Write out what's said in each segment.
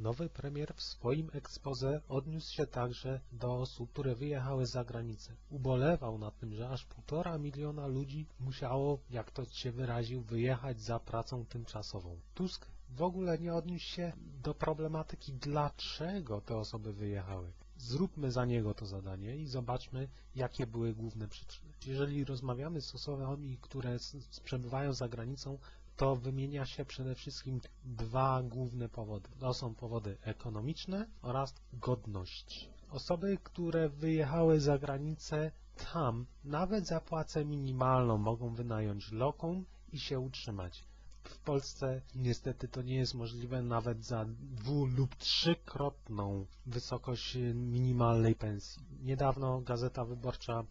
Nowy premier w swoim expose odniósł się także do osób, które wyjechały za granicę. Ubolewał nad tym, że aż półtora miliona ludzi musiało, jak to się wyraził, wyjechać za pracą tymczasową. Tusk w ogóle nie odniósł się do problematyki, dlaczego te osoby wyjechały. Zróbmy za niego to zadanie i zobaczmy, jakie były główne przyczyny. Jeżeli rozmawiamy z osobami, które przebywają za granicą, to wymienia się przede wszystkim dwa główne powody. To są powody ekonomiczne oraz godność. Osoby, które wyjechały za granicę, tam nawet za płacę minimalną mogą wynająć lokum i się utrzymać. W Polsce niestety to nie jest możliwe nawet za dwu lub trzykrotną wysokość minimalnej pensji. Niedawno Gazeta Wyborcza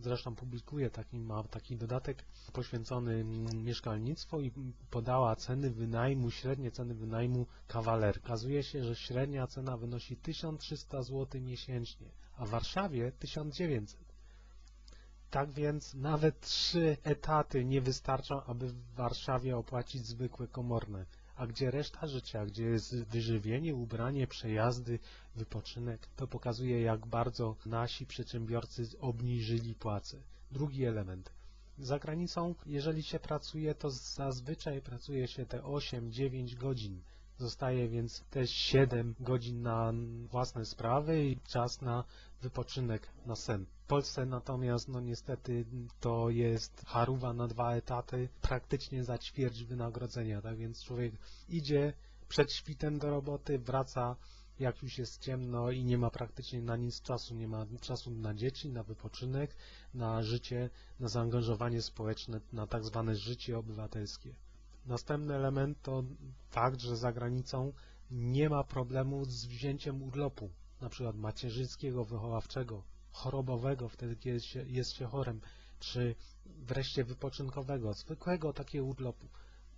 zresztą publikuje taki, ma taki dodatek poświęcony mieszkalnictwu i podała ceny wynajmu, średnie ceny wynajmu kawaler. Okazuje się, że średnia cena wynosi 1300 zł miesięcznie, a w Warszawie 1900. Tak więc nawet trzy etaty nie wystarczą, aby w Warszawie opłacić zwykłe komorne. A gdzie reszta życia, gdzie jest wyżywienie, ubranie, przejazdy, wypoczynek, to pokazuje jak bardzo nasi przedsiębiorcy obniżyli płace. Drugi element. Za granicą, jeżeli się pracuje, to zazwyczaj pracuje się te 8-9 godzin. Zostaje więc też 7 godzin na własne sprawy i czas na wypoczynek, na sen. W Polsce natomiast, no niestety, to jest haruwa na dwa etaty, praktycznie za ćwierć wynagrodzenia, tak więc człowiek idzie przed świtem do roboty, wraca jak już jest ciemno i nie ma praktycznie na nic czasu, nie ma czasu na dzieci, na wypoczynek, na życie, na zaangażowanie społeczne, na tak zwane życie obywatelskie. Następny element to fakt, że za granicą nie ma problemu z wzięciem urlopu, na przykład macierzyńskiego, wychowawczego, chorobowego, wtedy kiedy jest się, jest się chorem, czy wreszcie wypoczynkowego, zwykłego takiego urlopu.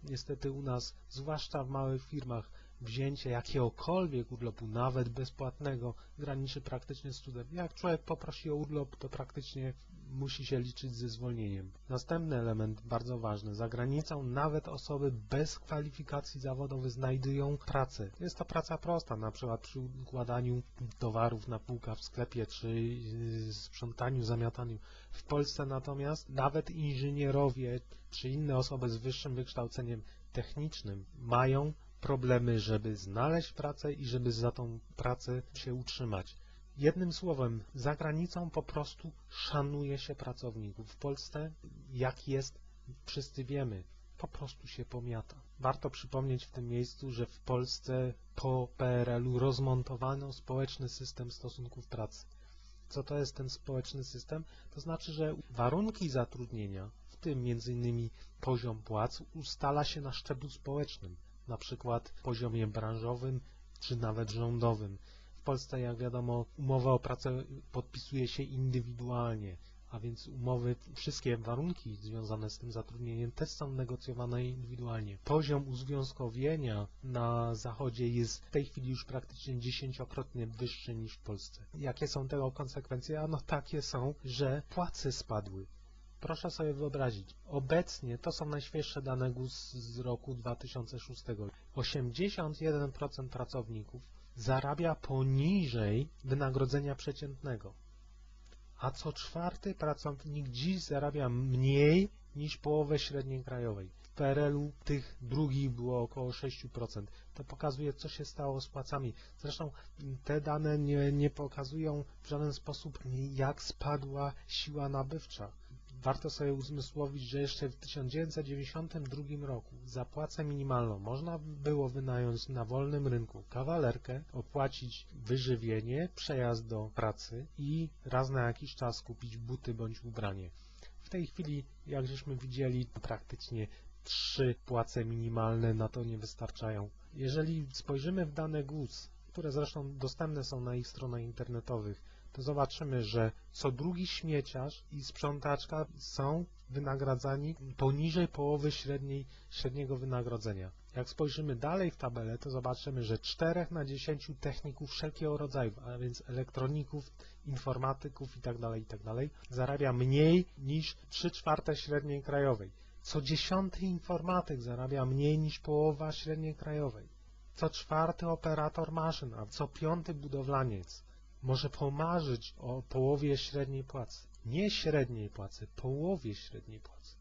Niestety u nas, zwłaszcza w małych firmach, wzięcie jakiegokolwiek urlopu, nawet bezpłatnego, graniczy praktycznie z cudem. Jak człowiek poprosi o urlop, to praktycznie musi się liczyć ze zwolnieniem. Następny element bardzo ważny. Za granicą nawet osoby bez kwalifikacji zawodowych znajdują pracę. Jest to praca prosta, na przykład przy układaniu towarów na półka w sklepie, czy yy, sprzątaniu, zamiataniu. W Polsce natomiast nawet inżynierowie, czy inne osoby z wyższym wykształceniem technicznym mają problemy, żeby znaleźć pracę i żeby za tą pracę się utrzymać. Jednym słowem, za granicą po prostu szanuje się pracowników. W Polsce, jak jest, wszyscy wiemy, po prostu się pomiata. Warto przypomnieć w tym miejscu, że w Polsce po PRL-u rozmontowano społeczny system stosunków pracy. Co to jest ten społeczny system? To znaczy, że warunki zatrudnienia, w tym m.in. poziom płac, ustala się na szczeblu społecznym na przykład poziomie branżowym czy nawet rządowym. W Polsce, jak wiadomo, umowa o pracę podpisuje się indywidualnie, a więc umowy, wszystkie warunki związane z tym zatrudnieniem też są negocjowane indywidualnie. Poziom uzwiązkowienia na Zachodzie jest w tej chwili już praktycznie dziesięciokrotnie wyższy niż w Polsce. Jakie są tego konsekwencje? Ano takie są, że płace spadły. Proszę sobie wyobrazić, obecnie to są najświeższe dane GUS z roku 2006. 81% pracowników zarabia poniżej wynagrodzenia przeciętnego, a co czwarty pracownik dziś zarabia mniej niż połowę średniej krajowej. W PRL-u tych drugich było około 6%. To pokazuje, co się stało z płacami. Zresztą te dane nie, nie pokazują w żaden sposób, jak spadła siła nabywcza. Warto sobie uzmysłowić, że jeszcze w 1992 roku za płacę minimalną można było wynająć na wolnym rynku kawalerkę, opłacić wyżywienie, przejazd do pracy i raz na jakiś czas kupić buty bądź ubranie. W tej chwili, jak żeśmy widzieli, praktycznie trzy płace minimalne na to nie wystarczają. Jeżeli spojrzymy w dane GUS, które zresztą dostępne są na ich stronach internetowych, to zobaczymy, że co drugi śmieciarz i sprzątaczka są wynagradzani poniżej połowy średniej, średniego wynagrodzenia. Jak spojrzymy dalej w tabelę, to zobaczymy, że 4 na 10 techników wszelkiego rodzaju, a więc elektroników, informatyków itd., tak itd. Tak zarabia mniej niż 3 czwarte średniej krajowej. Co dziesiąty informatyk zarabia mniej niż połowa średniej krajowej. Co czwarty operator maszyn, a co piąty budowlaniec może pomarzyć o połowie średniej płacy. Nie średniej płacy, połowie średniej płacy.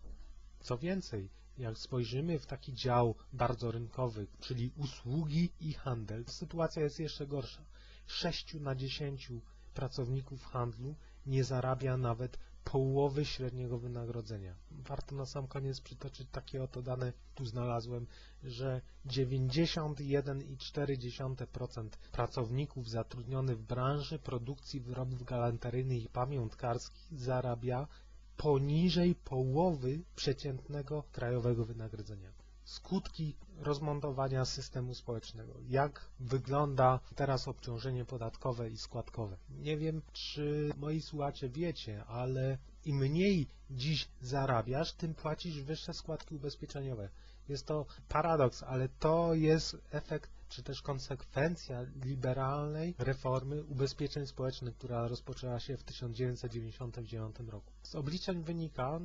Co więcej, jak spojrzymy w taki dział bardzo rynkowy, czyli usługi i handel, sytuacja jest jeszcze gorsza. 6 na 10 pracowników handlu nie zarabia nawet połowy średniego wynagrodzenia. Warto na sam koniec przytoczyć takie oto dane, tu znalazłem, że 91,4% pracowników zatrudnionych w branży produkcji wyrobów galanteryjnych i pamiątkarskich zarabia poniżej połowy przeciętnego krajowego wynagrodzenia. Skutki rozmontowania systemu społecznego. Jak wygląda teraz obciążenie podatkowe i składkowe? Nie wiem, czy moi słuchacze wiecie, ale im mniej dziś zarabiasz, tym płacisz wyższe składki ubezpieczeniowe. Jest to paradoks, ale to jest efekt czy też konsekwencja liberalnej reformy ubezpieczeń społecznych, która rozpoczęła się w 1999 roku. Z obliczeń wynika,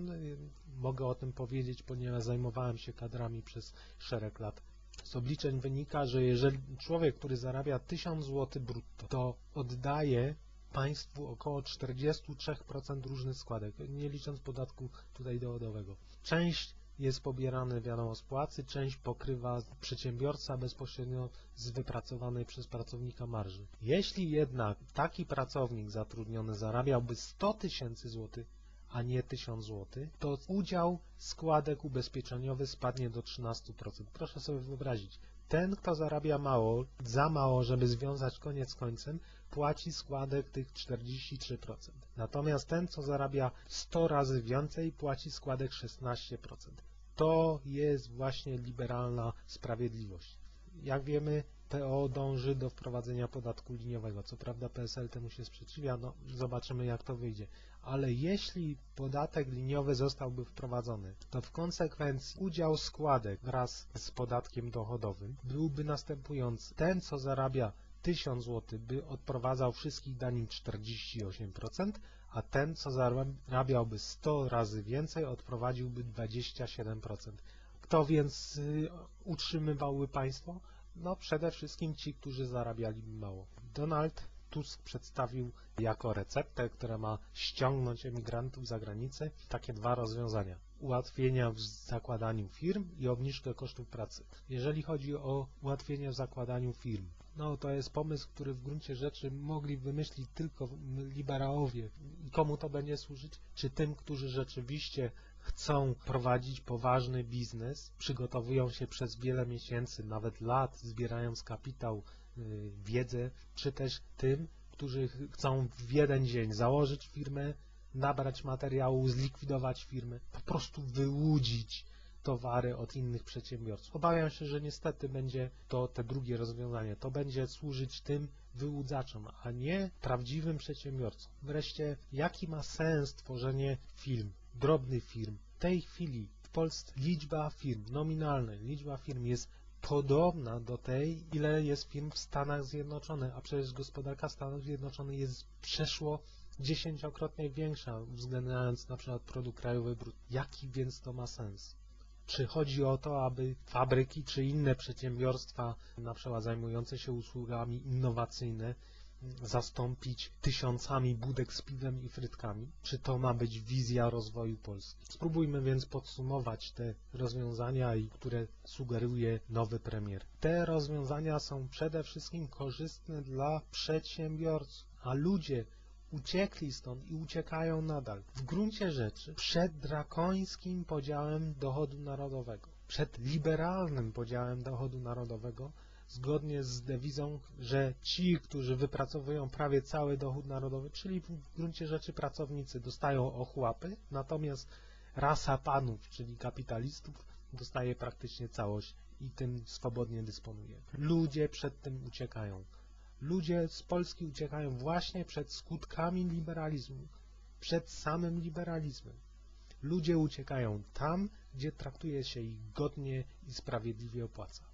mogę o tym powiedzieć, ponieważ zajmowałem się kadrami przez szereg lat, z obliczeń wynika, że jeżeli człowiek, który zarabia 1000 zł brutto, to oddaje państwu około 43% różnych składek, nie licząc podatku tutaj dochodowego. Część jest pobierany, wiadomo, z płacy, część pokrywa przedsiębiorca bezpośrednio z wypracowanej przez pracownika marży. Jeśli jednak taki pracownik zatrudniony zarabiałby 100 tysięcy złotych, a nie 1000 zł, to udział składek ubezpieczeniowy spadnie do 13%. Proszę sobie wyobrazić, ten, kto zarabia mało, za mało, żeby związać koniec z końcem, płaci składek tych 43%. Natomiast ten, co zarabia 100 razy więcej, płaci składek 16%. To jest właśnie liberalna sprawiedliwość. Jak wiemy, PO dąży do wprowadzenia podatku liniowego. Co prawda PSL temu się sprzeciwia, no zobaczymy jak to wyjdzie. Ale jeśli podatek liniowy zostałby wprowadzony, to w konsekwencji udział składek wraz z podatkiem dochodowym byłby następujący. Ten, co zarabia 1000 zł, by odprowadzał wszystkich danin 48%, a ten, co zarabiałby 100 razy więcej, odprowadziłby 27%. Kto więc y, utrzymywałby państwo? No przede wszystkim ci, którzy zarabiali mało. Donald Tusk przedstawił jako receptę, która ma ściągnąć emigrantów za granicę, takie dwa rozwiązania. Ułatwienia w zakładaniu firm i obniżkę kosztów pracy. Jeżeli chodzi o ułatwienia w zakładaniu firm, no to jest pomysł, który w gruncie rzeczy mogli wymyślić tylko liberałowie. I komu to będzie służyć? Czy tym, którzy rzeczywiście chcą prowadzić poważny biznes, przygotowują się przez wiele miesięcy, nawet lat, zbierając kapitał, yy, wiedzę, czy też tym, którzy chcą w jeden dzień założyć firmę, nabrać materiału, zlikwidować firmę, po prostu wyłudzić towary od innych przedsiębiorców. Obawiam się, że niestety będzie to te drugie rozwiązanie. To będzie służyć tym wyłudzaczom, a nie prawdziwym przedsiębiorcom. Wreszcie, jaki ma sens tworzenie firm, drobnych firm? W tej chwili w Polsce liczba firm, nominalna liczba firm jest podobna do tej, ile jest firm w Stanach Zjednoczonych, a przecież gospodarka Stanów Zjednoczonych jest przeszło dziesięciokrotnie większa, uwzględniając na przykład produkt krajowy brutto. Jaki więc to ma sens? Czy chodzi o to, aby fabryki czy inne przedsiębiorstwa, na przykład zajmujące się usługami innowacyjne, zastąpić tysiącami budek z piwem i frytkami? Czy to ma być wizja rozwoju Polski? Spróbujmy więc podsumować te rozwiązania, które sugeruje nowy premier. Te rozwiązania są przede wszystkim korzystne dla przedsiębiorców, a ludzie uciekli stąd i uciekają nadal. W gruncie rzeczy przed drakońskim podziałem dochodu narodowego, przed liberalnym podziałem dochodu narodowego, zgodnie z dewizą, że ci, którzy wypracowują prawie cały dochód narodowy, czyli w gruncie rzeczy pracownicy, dostają ochłapy, natomiast rasa panów, czyli kapitalistów, dostaje praktycznie całość i tym swobodnie dysponuje. Ludzie przed tym uciekają. Ludzie z Polski uciekają właśnie przed skutkami liberalizmu, przed samym liberalizmem. Ludzie uciekają tam, gdzie traktuje się ich godnie i sprawiedliwie opłaca.